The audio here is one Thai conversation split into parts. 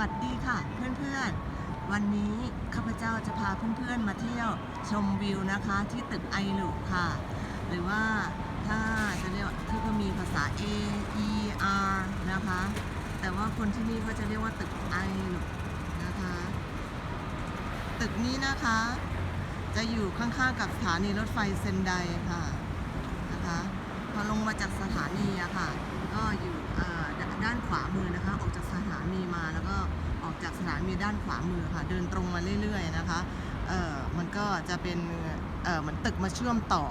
วัสดีค่ะเพื่อนๆ วันนี้ข้าพเจ้าจะพาเพื่อนๆมาเที่ยวชมวิวนะคะที่ตึกไอลุค่ะ หรือว่าถ้าจะเรียกคือก็มีภาษา A E R นะคะ แต่ว่าคนที่นี่ก็จะเรียกว่าตึกไอลุนะคะ ตึกนี้นะคะ จะอยู่ข้างๆกับสถานีรถไฟเซนไดค่ะนะคะพอลงมาจากสถานีอะค่ะ ก็อยู่เอ่ด้านขวามือนะคะออกจาก นีมาแล้วก็ออกจากสถานีด้านขวามือค่ะ เดินตรงมาเรื่อยๆนะคะเออมันก็จะเป็นเออเหมือนตึกมาเชื่อมต่อ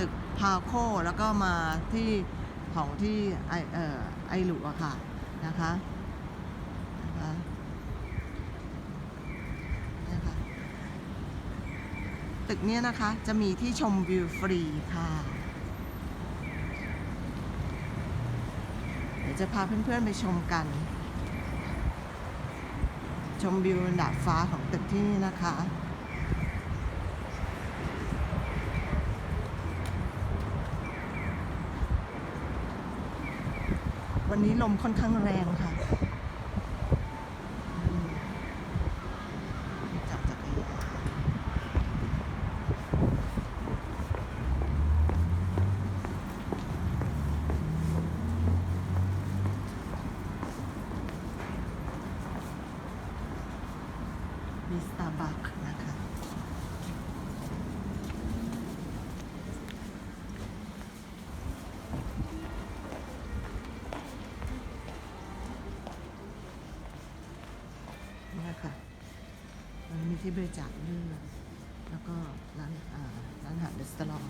ตึกพาโคแล้วก็มาที่ของที่ไอเออไอหลุอะค่ะนะคะนะคะเนี่ยค่ะตึกเนี้ยนะคะจะมีที่ชมวิวฟรีค่ะเดี๋ยวจะพาเพื่อนๆไปชมกัน ชมวิวดาดฟ้าของตึกที่นี่นะคะวันนี้ลมค่อนข้างแรงค่ะอืมจับจักรยาน มีสตาร์บัคนะคะ นี่ค่ะมันมีที่ บริจาคเลือดแล้วก็ร้านอาร้านอาหารเดสตลอง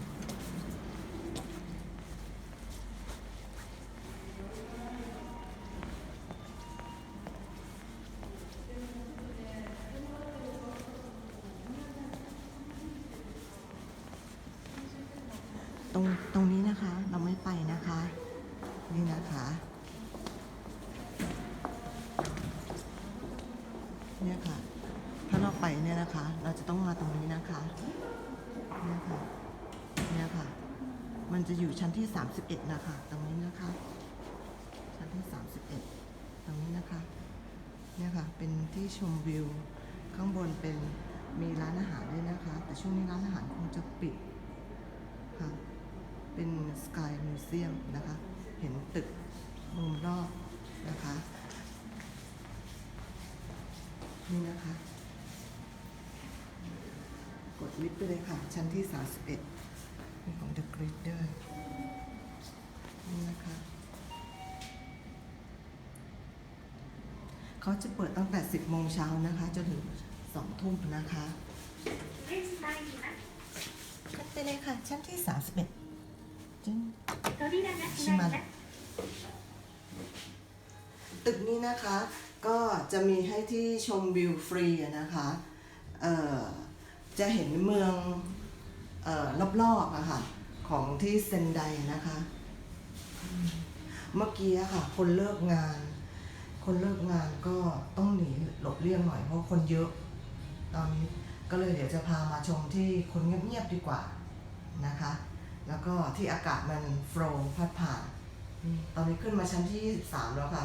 เนี่ยนะคะ เราจะต้องมาตรงนี้นะคะเนี่ยค่ะเนี่ยค่ะ มันจะอยู่ชั้นที่ 31 นะคะ ตรงนี้นะคะ ชั้นที่ 31 ตรงนี้นะคะ เนี่ยค่ะ เป็นที่ชมวิว ข้างบนเป็นมีร้านอาหารด้วยนะคะ แต่ช่วงนี้ร้านอาหารคงจะปิดค่ะ เป็นสกายมิวเซียมนะคะ เห็นตึกมุมรอบนะคะ นี่นะคะ ลิฟต์ไปเลยค่ะ ชั้นที่ 31นี่ของ The Grid ด้วยนี่นะคะ เขาจะเปิดตั้งแต่ 10 โมงเช้านะคะ จนถึง 2 ทุ่มนะคะขึ้นไปเลยค่ะ ชั้นที่ 31จึงชิมันตึกนี้นะคะก็จะมีให้ที่ชมวิวฟรีอะนะคะ เอ่อ จะเห็นเมืองออรอบๆอะค่ะ ของที่เซนไดนะคะ เมื่อกี้อะค่ะ คนเลิกงาน คนเลิกงานก็ต้องหนีหลบเลี่ยงหน่อยเพราะคนเยอะ ตอนนี้ก็เลยเดี๋ยวจะพามาชมที่คนเงียบๆดีกว่านะคะ แล้วก็ที่อากาศมันโฟล์พัดผ่าน ตอนนี้ขึ้นมาชั้นที่สามแล้วค่ะ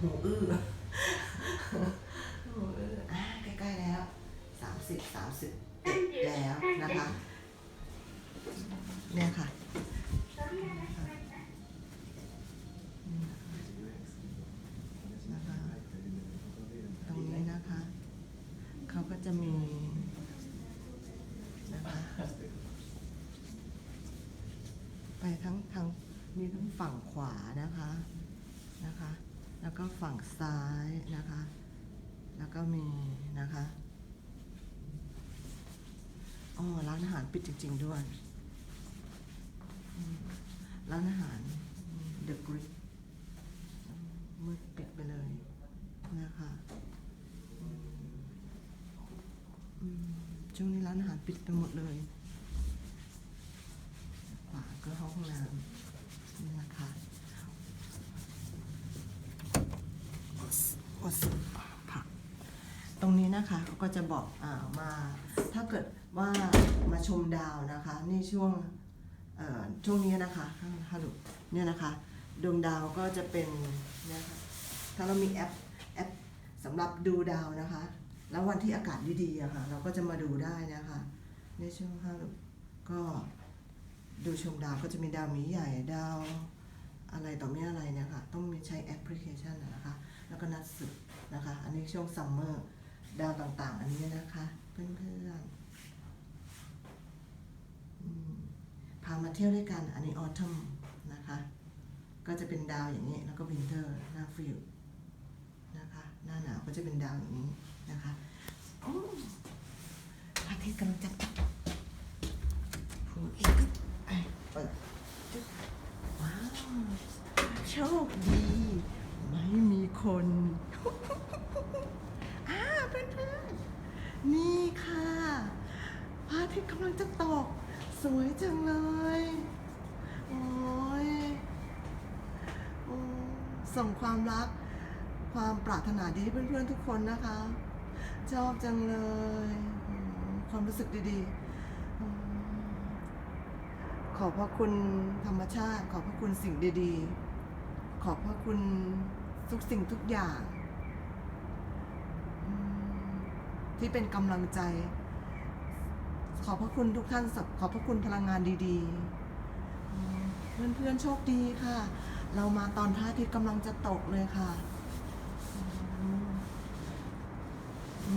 หูอื้อหูอื้อใกล้ๆแล้ว สิบสามสิบเอ็ดแล้วนะคะ เนี่ยค่ะนะคะตรงนี้นะคะ เขาก็จะมีนะคะ ไปทั้งทางมีทั้งฝั่งขวานะคะนะคะ แล้วก็ฝั่งซ้ายนะคะ แล้วก็มีนะคะอ๋อร้านอาหารปิดจริง ๆ ด้วย ร้านอาหารเดอะกริดมืดปิดไปเลยนะคะช่วงนี้ร้านอาหารปิดไปหมดเลย ขวาก็ห้องน้ำนี่นะคะกดผัก ตรง นะคะเขาก็จะบอกอ่ามา ถ้าเกิดว่ามาชมดาวนะคะในช่วงเอ่อช่วงนี้นะคะฮัลโหลเนี่ยนะคะดวงดาวก็จะเป็นเนี่ยค่ะถ้าเรามีแอปแอปสำหรับดูดาวนะคะ แล้ววันที่อากาศดีๆอะค่ะ เราก็จะมาดูได้นะคะในช่วงห้าก็ดูชมดาวก็จะมีดาวหมีใหญ่ดาวอะไรต่อมีอะไรเนี่ยค่ะ ต้องมีใช้แอปพลิเคชันนะคะ แล้วก็นัดสืบนะคะ อันนี้ช่วงซัมเมอร์ ดาวต่างๆ อันนี้นะคะเพื่อนๆพามาเที่ยวด้วยกันอันนี้ออท m มนะคะ ก็จะเป็นดาวอย่างนี้แล้วก็วินเทอร์หน้าฟิวนะคะหน้าหนาวก็จะเป็นดาวอย่างนี้นะคะโอ้พาทิตย์กำลังจะตกผูอีกไอเปิดว้าวโชคดี ไม่มีคน อ่าเพื่อนๆ นี่ค่ะพระอาทิตย์กำลังจะตก สวยจังเลย โอ้ยอส่งความรัก ความปรารถนาดีให้เพื่อนๆทุกคนนะคะ ชอบจังเลยอืมความรู้สึกดีๆอืมขอบพระคุณธรรมชาติ ขอบพระคุณสิ่งดีๆ ขอบพระคุณทุกสิ่งทุกอย่างอืม ที่เป็นกำลังใจ ขอบพระคุณทุกท่านขอบพระคุณพลังงานดีๆ เพื่อนๆโชคดีค่ะ เรามาตอนพระอาทิตย์กำลังจะตกเลยค่ะอ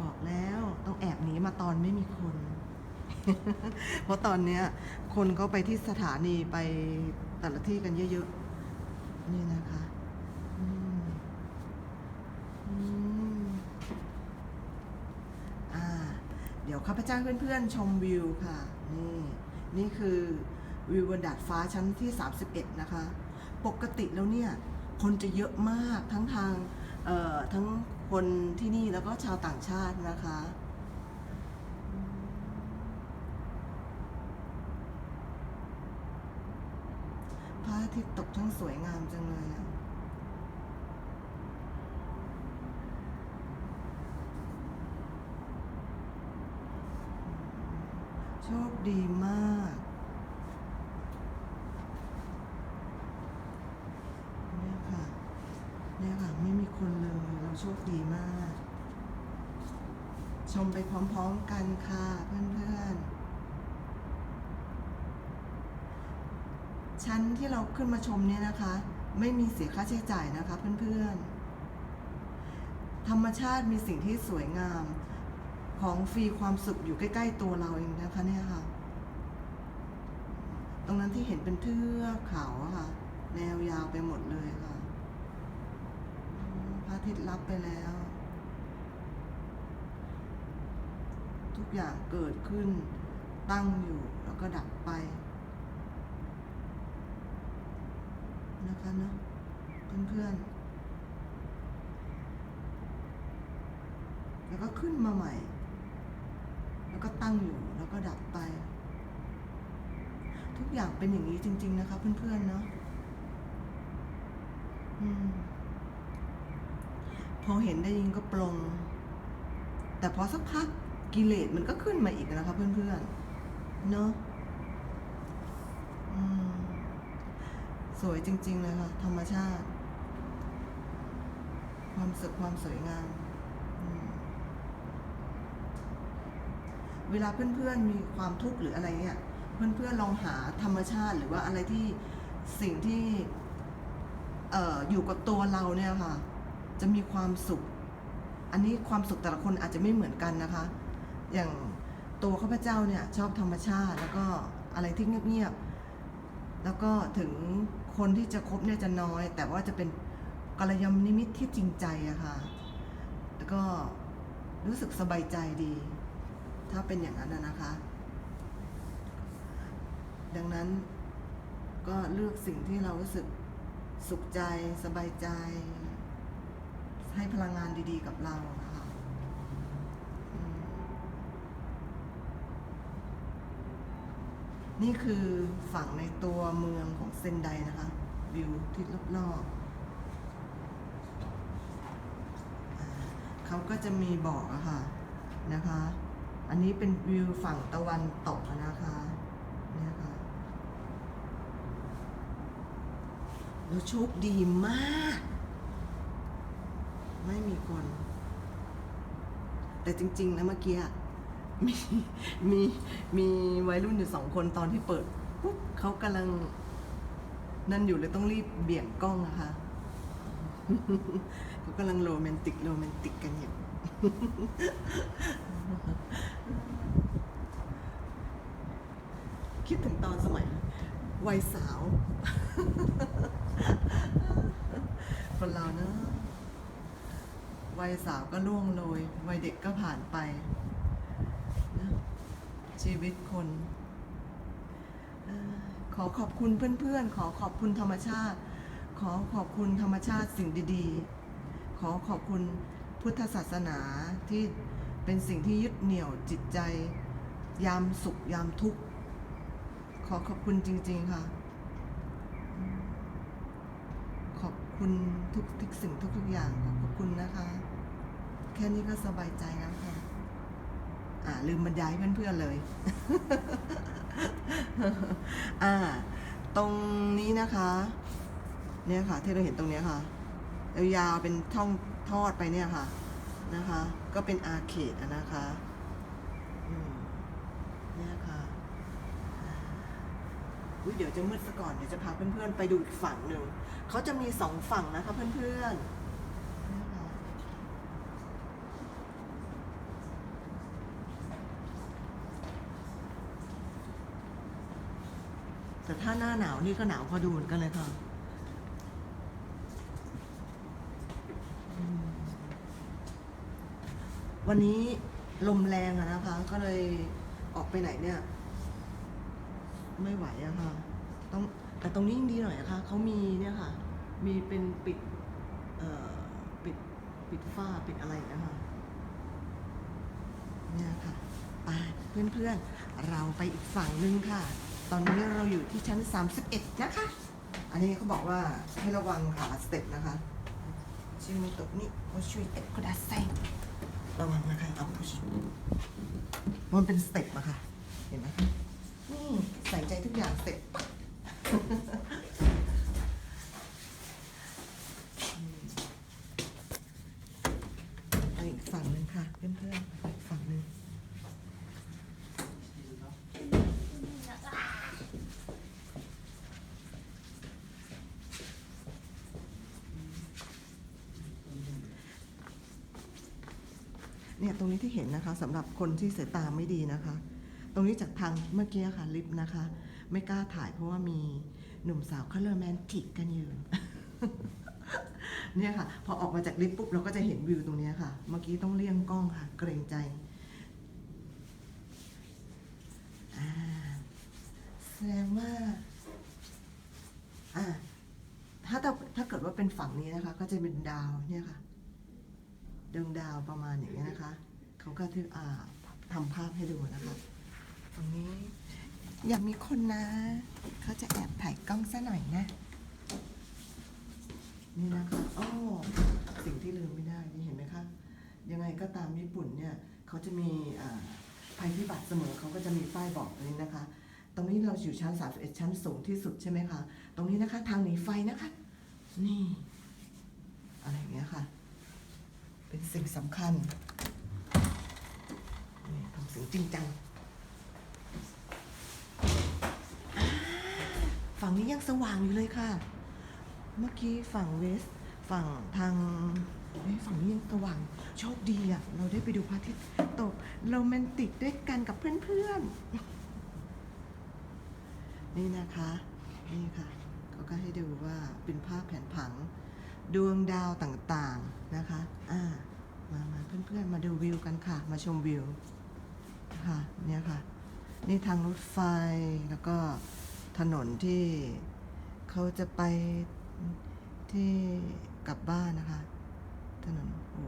บอกแล้วต้องแอบหนีมาตอนไม่มีคน เพราะตอนเนี้ย คนก็ไปที่สถานีไปแต่ละที่กันเยอะๆ นี่นะคะ อืมอืมอ่า เดี๋ยว ข้าพเจ้าเพื่อนๆชมวิวค่ะ นี่นี่คือวิวบนดาดฟ้าชั้นที่ 31 นะคะ ปกติแล้วเนี่ย คนจะเยอะมากทั้งทางเอ่อทั้งคนที่นี่แล้วก็ชาวต่างชาตินะคะพระอาทิตย์ตกช่างสวยงามจังเลยอะโชค ดีมาก เนี่ยค่ะ เนี่ยค่ะ ไม่มีคนเลย เราโชคดีมาก ชมไปพร้อมๆกันค่ะเพื่อนๆ ชั้นที่เราขึ้นมาชมเนี่ยนะคะ ไม่มีเสียค่าใช้จ่ายนะคะเพื่อนๆ ธรรมชาติมีสิ่งที่สวยงามของฟรีความสุขอยู่ใกล้ ๆ ตัวเราเองนะคะเนี่ยค่ะ ตรงนั้นที่เห็นเป็นเทือกเขาค่ะ แนวยาวไปหมดเลยค่ะพระอาทิตย์รับไปแล้ว ทุกอย่างเกิดขึ้นตั้งอยู่แล้วก็ดับไป นะคะเนาะเพื่อนๆแล้วก็ขึ้นมาใหม่ แล้วก็ตั้งอยู่แล้วก็ดับไป อย่างเป็นอย่างนี้จริง ๆ นะคะเพื่อนๆเนาะอพอเห็นได้ยินก็ปลง แต่พอสักพักกิเลสมันก็ขึ้นมาอีกนะคะเพื่อนๆ เนาะสวยจริง ๆ เลยค่ะ ธรรมชาติ ความสุขความสวยงามเวลาเพื่อนๆมีความทุกข์หรืออะไรเนี่ย เพื่อนๆลองหาธรรมชาติหรือว่าอะไรที่สิ่งที่เอ่ออยู่กับตัวเราเนี่ยค่ะ จะมีความสุข อันนี้ความสุขแต่ละคนอาจจะไม่เหมือนกันนะคะ อย่างตัวข้าพเจ้าเนี่ยชอบธรรมชาติแล้วก็อะไรที่เงียบๆแล้วก็ถึงคนที่จะคบเนี่ยจะน้อย แต่ว่าจะเป็นกัลยาณมิตรที่จริงใจอะค่ะ แล้วก็รู้สึกสบายใจดี ถ้าเป็นอย่างนั้นนะคะ ดังนั้นก็เลือกสิ่งที่เรารู้สึกสุขใจสบายใจ ให้พลังงานดีๆกับเรานะคะนี่คือฝั่งในตัวเมืองของเซนไดนะคะวิวที่รอบๆเขาก็จะมีบอกอะค่ะนะคะ อันนี้เป็นวิวฝั่งตะวันตกนะคะเนี่ยค่ะ แล้วโชคดีมาก ไม่มีคน แต่จริง ๆ นะเมื่อกี้มีมีมีวัยรุ่นอยู่สองคนตอนที่เปิดปุ๊บเขากำลัง นั่นอยู่เลยต้องรีบเบี่ยงกล้องนะคะเขากำลังโรแมนติกโรแมนติกกันอยู่คิดถึงตอนสมัยวัยสาว คนเราเนอะ วัยสาวก็ล่วงโรยวัยเด็กก็ผ่านไปนะชีวิตคนขอขอบคุณเพื่อนๆ ขอขอบคุณธรรมชาติ ขอขอบคุณธรรมชาติสิ่งดีๆ ขอขอบคุณพุทธศาสนาที่เป็นสิ่งที่ยึดเหนี่ยวจิตใจ ยามสุขยามทุกข์ ขอขอบคุณจริง ๆ ค่ะอืมขอบ คุณทุกทุกสิ่งทุกทุกอย่างขอบคุณนะคะ แค่นี้ก็สบายใจแล้วค่ะ อ่า ลืมบรรยายให้เพื่อนๆเลย อ่า ตรงนี้นะคะ เนี่ยค่ะ ที่เราเห็นตรงเนี้ยค่ะยาวๆเป็นท่องทอดไปเนี่ยค่ะ นะคะ ก็เป็นอาเคดอะนะคะอืมเนี่ยค่ะ อุ๊ย เดี๋ยวจะมืดซะก่อนเดี๋ยวจะพาเพื่อนๆไปดูอีกฝั่งหนึ่งเขาจะมีสองฝั่งนะคะเพื่อนๆแต่ถ้าหน้าหนาวนี่ก็หนาวพอดูนกันเลยค่ะ วันนี้ลมแรงอะนะคะ ก็เลยออกไปไหนเนี่ย ไม่ไหวอะค่ะต้องแต่ตรงนี้ยังดีหน่อยนะคะเขามีเนี่ยค่ะ มีเป็นปิดเอ่อปิดปิดฝ้าปิดอะไรนะคะเนี่ยค่ะไปเพื่อนๆ เราไปอีกฝั่งนึงค่ะ ตอนนี้เราอยู่ที่ชั้น 31 นะคะ อันนี้เขาบอกว่าให้ระวังขาสเต็ปนะคะชิมิโตะนี่โอชุยเอ็ดคุดาไซระวังนะคะเอาพุชมันเป็นสเต็ปอะค่ะ เห็นไหมคะ นี่ใส่ใจทุกอย่างเสร็จปั๊บไปอีกฝั่งหนึ่งค่ะ เพื่อนๆไปอีกฝั่งหนึ่งเนี่ยตรงนี้ที่เห็นนะคะสำหรับคนที่สายตาไม่ดีนะคะ ตรงนี้จากทางเมื่อกี้ค่ะลิฟต์นะคะ ไม่กล้าถ่ายเพราะว่ามีหนุ่มสาวเขาโรแมนติกกันอยู่ เนี่ยค่ะ พอออกมาจากลิฟต์ปุ๊บเราก็จะเห็นวิวตรงนี้ค่ะ เมื่อกี้ต้องเลี่ยงกล้องค่ะ เกรงใจแสดงว่าอ่าถ้าถ้าเกิดว่าเป็นฝั่งนี้นะคะ ก็จะเป็นดาวเนี่ยค่ะดวงดาวประมาณอย่างนี้นะคะ เขาก็ที่อ่าทำภาพให้ดูนะคะ ตรงนี้ อย่ามีคนนะ เขาจะแอบถ่ายกล้องซะหน่อยนะ นี่นะคะอ้อสิ่งที่ลืมไม่ได้นี่เห็นไหมคะ ยังไงก็ตามญี่ปุ่นเนี่ยเขาจะมีภัยพิบัติเสมอเขาก็จะมีป้ายบอกตรงนี้นะคะ ตรงนี้เราอยู่ชั้น 31 ชั้นสูงที่สุดใช่ไหมคะ ตรงนี้นะคะทางหนีไฟนะคะ นี่ อะไรอย่างเงี้ยค่ะ เป็นสิ่งสำคัญนี่ทำสิ่งจริงจังอ่า ฝั่งนี้ยังสว่างอยู่เลยค่ะ เมื่อกี้ฝั่งเวส ฝั่งทางเฮ้ยฝั่งนี้ยังสว่าง โชคดีอะเราได้ไปดูพระอาทิตย์ตกโรแมนติกด้วยกันกับเพื่อนๆ นี่นะคะ นี่ค่ะเขาก็ให้ดูว่าเป็นภาพแผนผังดวงดาวต่างๆนะคะ อ่า มามาเพื่อนๆ มาดูวิวกันค่ะ มาชมวิว ค่ะ เนี่ยค่ะ นี่ทางรถไฟแล้วก็ ถนนที่เขาจะไปที่กลับบ้านนะคะ ถนนโอ้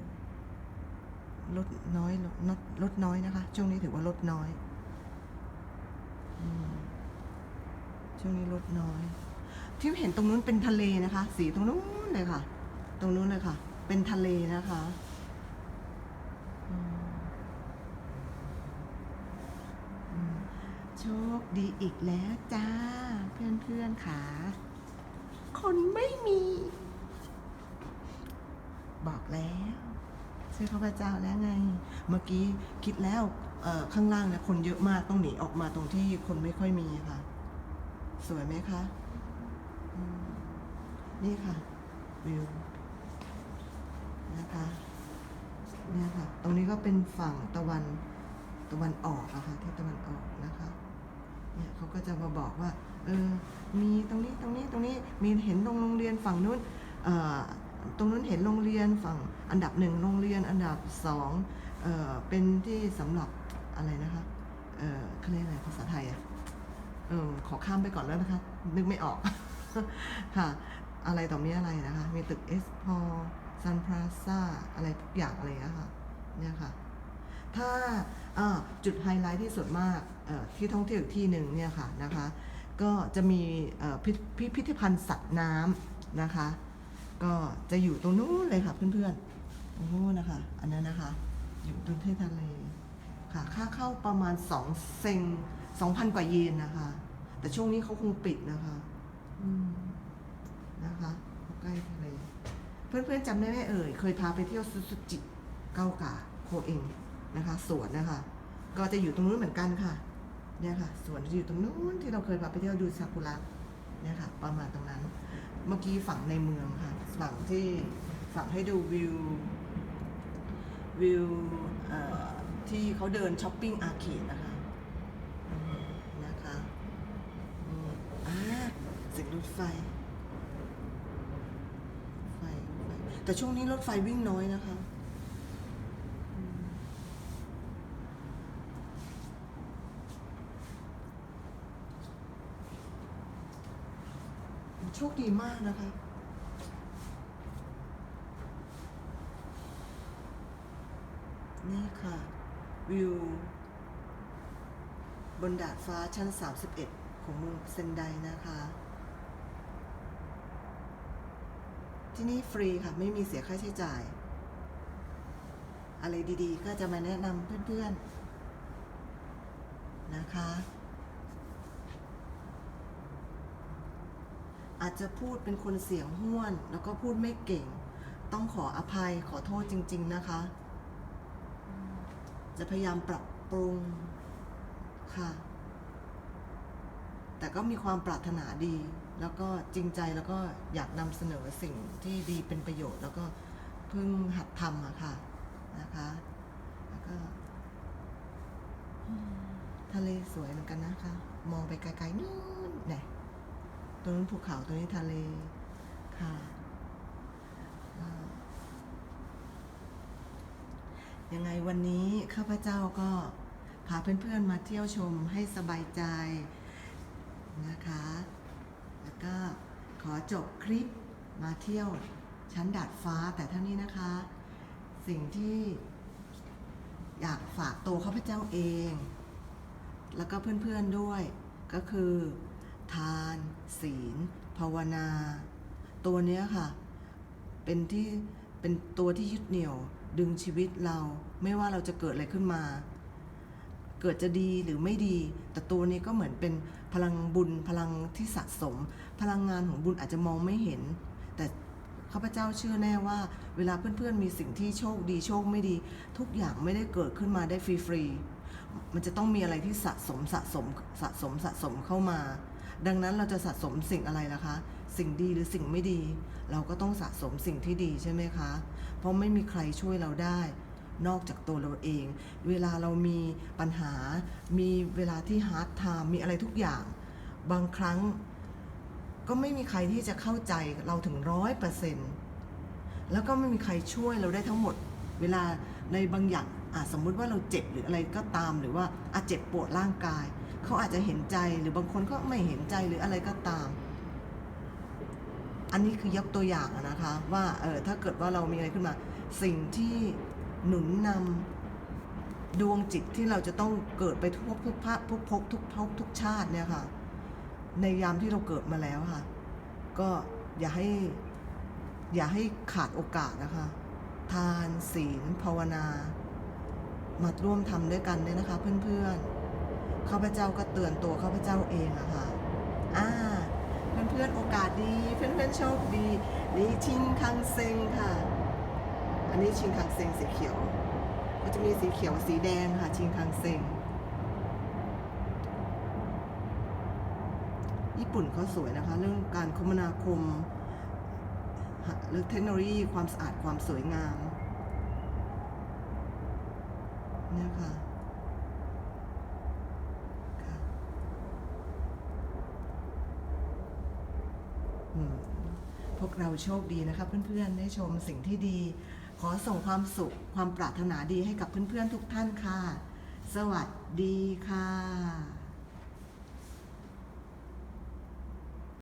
รถน้อยรถรถน้อยนะคะ ช่วงนี้ถือว่ารถน้อยอช่วงนี้รถน้อย ที่เห็นตรงนู้นเป็นทะเลนะคะ สีตรงนู้นเลยค่ะ ตรงนู้นเลยค่ะ เป็นทะเลนะคะอืมอืม โชคดีอีกแล้วจ้า เพื่อนๆค่ะ คนไม่มี บอกแล้วเชื่อข้าพเจ้าแล้วไง เมื่อกี้คิดแล้วข้างล่างเนี่ยคนเยอะมากต้องหนีออกมาตรงที่คนไม่ค่อยมีค่ะ สวยไหมคะนี่ค่ะวิวนะคะเนี่ยค่ะ ตรงนี้ก็เป็นฝั่งตะวันตะวันออกอะคะที่ตะวันออกนะคะ เนี่ยเขาก็จะมาบอกว่าเออมีตรงนี้ตรงนี้ตรงนี้มีเห็นตรงโรงเรียนฝั่งนู้นเอ่อตรงนู้นเห็นโรงเรียนฝั่งอันดับหนึ่งโรงเรียนอันดับสองเอ่อเป็นที่สำหรับอะไรนะคะเออเขาเรียกอะไรภาษาไทยอะเออขอข้ามไปก่อนแล้วนะคะ นึกไม่ออก ค่ะ อะไรต่อมีอะไรนะคะ มีตึกเอสพอซันพลาซ่าอะไรทุกอย่างอะไรอย่างเงี้ยค่ะเนี่ยค่ะ ถ้าจุดไฮไลท์ที่สุดมากที่ท่องเที่ยวอีกที่หนึ่งเนี่ยค่ะนะคะก็จะมีพิพิธภัณฑ์สัตว์น้ำนะคะ ก็จะอยู่ตรงนู้นเลยค่ะเพื่อนๆตรงนู้นนะคะ อันนั้นนะคะ อยู่ตรงที่ทะเลค่ะค่าเข้าประมาณ2เซง2,000กว่าเยนนะคะ แต่ช่วงนี้เขาคงปิดนะคะนะคะใกล้ทะเลเพื่อนๆจำได้ไหมเอ่ย เคยพาไปเที่ยวซูซูจิเกากาโคเอง นะคะสวนนะคะ ก็จะอยู่ตรงนู้นเหมือนกันค่ะ เนี่ยค่ะสวนจะอยู่ตรงนู้นที่เราเคยไปเที่ยวดูซากุระเนี่ยค่ะ ประมาณตรงนั้น เมื่อกี้ฝั่งในเมืองค่ะ ฝั่งที่ฝั่งให้ดูวิววิวที่เขาเดินช้อปปิ้งอาร์เคดนะคะนะคะอ่าสียงรถไฟไฟไฟ แต่ช่วงนี้รถไฟวิ่งน้อยนะคะอืมโช คดีมากนะคะนี่ค่ะ วิว บนดาดฟ้าชั้น 31 ของเมืองเซนไดนะคะ ที่นี่ฟรีค่ะ ไม่มีเสียค่าใช้จ่าย อะไรดีๆ ก็จะมาแนะนำเพื่อนๆ นะคะ อาจจะพูดเป็นคนเสียงห้วน แล้วก็พูดไม่เก่ง ต้องขออภัยขอโทษจริง ๆนะคะ จะพยายามปรับปรุงค่ะ แต่ก็มีความปรารถนาดี แล้วก็จริงใจแล้วก็อยากนำเสนอสิ่งที่ดีเป็นประโยชน์ แล้วก็เพิ่งหัดทำอะค่ะนะคะแล้วก็ทะเลสวยเหมือนกันนะคะ มองไปไกลๆนู่น ตรงนู้นภูเขาตรงนี้ทะเล ค่ะ ยังไงวันนี้ข้าพเจ้าก็พาเพื่อนๆมาเที่ยวชมให้สบายใจนะคะ แล้วก็ขอจบคลิปมาเที่ยวชั้นดาดฟ้าแต่เท่านี้นะคะ สิ่งที่อยากฝากตัวข้าพเจ้าเอง แล้วก็เพื่อนๆด้วยก็คือ ทาน ศีล ภาวนา ตัวเนี้ยค่ะ เป็นที่เป็นตัวที่ยึดเหนี่ยวดึงชีวิตเราไม่ว่าเราจะเกิดอะไรขึ้นมา เกิดจะดีหรือไม่ดี แต่ตัวนี้ก็เหมือนเป็นพลังบุญพลังที่สะสม พลังงานของบุญอาจจะมองไม่เห็น แต่ข้าพเจ้าเชื่อแน่ว่า เวลาเพื่อนๆมีสิ่งที่โชคดีโชคไม่ดี ทุกอย่างไม่ได้เกิดขึ้นมาได้ฟรีๆมันจะต้องมีอะไรที่สะสมสะสมสะสมสะสมเข้ามา ดังนั้นเราจะสะสมสิ่งอะไรล่ะคะ สิ่งดีหรือสิ่งไม่ดี เราก็ต้องสะสมสิ่งที่ดีใช่ไหมคะ เพราะไม่มีใครช่วยเราได้ นอกจากตัวเราเอง เวลาเรามีปัญหา มีเวลาที่ฮาร์ดไทม์มีอะไรทุกอย่าง บางครั้งก็ไม่มีใครที่จะเข้าใจเราถึงร้อยเปอร์เซ็นต์แล้วก็ไม่มีใครช่วยเราได้ทั้งหมด เวลาในบางอย่างอะสมมุติว่าเราเจ็บหรืออะไรก็ตามหรือว่าอาจเจ็บปวดร่างกาย เขาอาจจะเห็นใจหรือบางคนก็ไม่เห็นใจหรืออะไรก็ตาม อันนี้คือยกตัวอย่างนะคะ ว่าเออถ้าเกิดว่าเรามีอะไรขึ้นมา สิ่งที่หนุนนำดวงจิตที่เราจะต้องเกิดไปทุกภพทุกภาคทุกภพทุกภพทุกชาติเนี่ยค่ะ ในยามที่เราเกิดมาแล้วค่ะ ก็อย่าให้อย่าให้ขาดโอกาสนะคะ ทานศีลภาวนา มาร่วมทำด้วยกันเนี่ยนะคะเพื่อนๆ ข้าพเจ้าก็เตือนตัวข้าพเจ้าเองอะค่ะอ่าเพื่อนๆโอกาสดีเพื่อนๆโชคดีนี่ชิงคังเซงค่ะ อันนี้ชิงคังเซงสีเขียว ก็จะมีสีเขียวสีแดงค่ะ ชิงคังเซงญี่ปุ่นเขาสวยนะคะ เรื่องการคมนาคมเรื่องเทคโนโลยีความสะอาดความสวยงามเนี่ยค่ะอืมพ วกเราโชคดีนะคะเพื่อนๆได้ชมสิ่งที่ดี ขอส่งความสุขความปรารถนาดีให้กับเพื่อนๆทุกท่านค่ะ สวัสดีค่ะ